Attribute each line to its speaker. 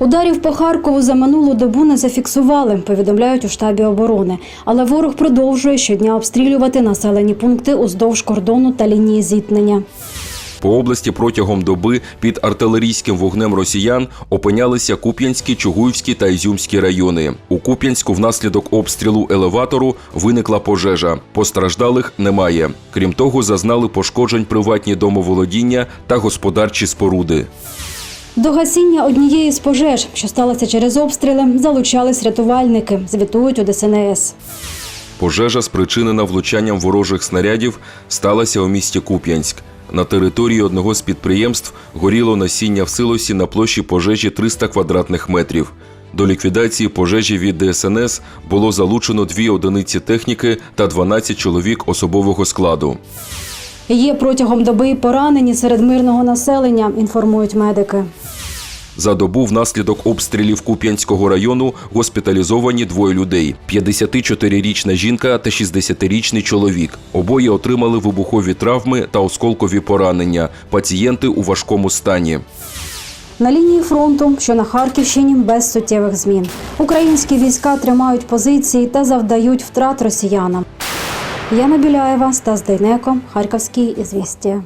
Speaker 1: Ударів по Харкову за минулу добу не зафіксували, повідомляють у штабі оборони. Але ворог продовжує щодня обстрілювати населені пункти уздовж кордону та лінії зіткнення.
Speaker 2: По області протягом доби під артилерійським вогнем росіян опинялися Куп'янські, Чугуївські та Ізюмські райони. У Куп'янську внаслідок обстрілу елеватору виникла пожежа. Постраждалих немає. Крім того, зазнали пошкоджень приватні домоволодіння та господарчі споруди.
Speaker 1: До гасіння однієї з пожеж, що сталося через обстріли, залучались рятувальники, звітують у ДСНС.
Speaker 2: Пожежа, спричинена влучанням ворожих снарядів, сталася у місті Куп'янськ. На території одного з підприємств горіло насіння в силосі на площі пожежі 300 квадратних метрів. До ліквідації пожежі від ДСНС було залучено дві одиниці техніки та 12 чоловік особового складу.
Speaker 1: Є протягом доби поранені серед мирного населення, інформують медики.
Speaker 2: За добу внаслідок обстрілів Куп'янського району госпіталізовані двоє людей: 54-річна жінка та 60-річний чоловік. Обоє отримали вибухові травми та осколкові поранення. Пацієнти у важкому стані.
Speaker 1: На лінії фронту, що на Харківщині, без суттєвих змін. Українські війська тримають позиції та завдають втрат росіянам. Яна Біляєва, Стас Дейнеко, Харківські ізвістія.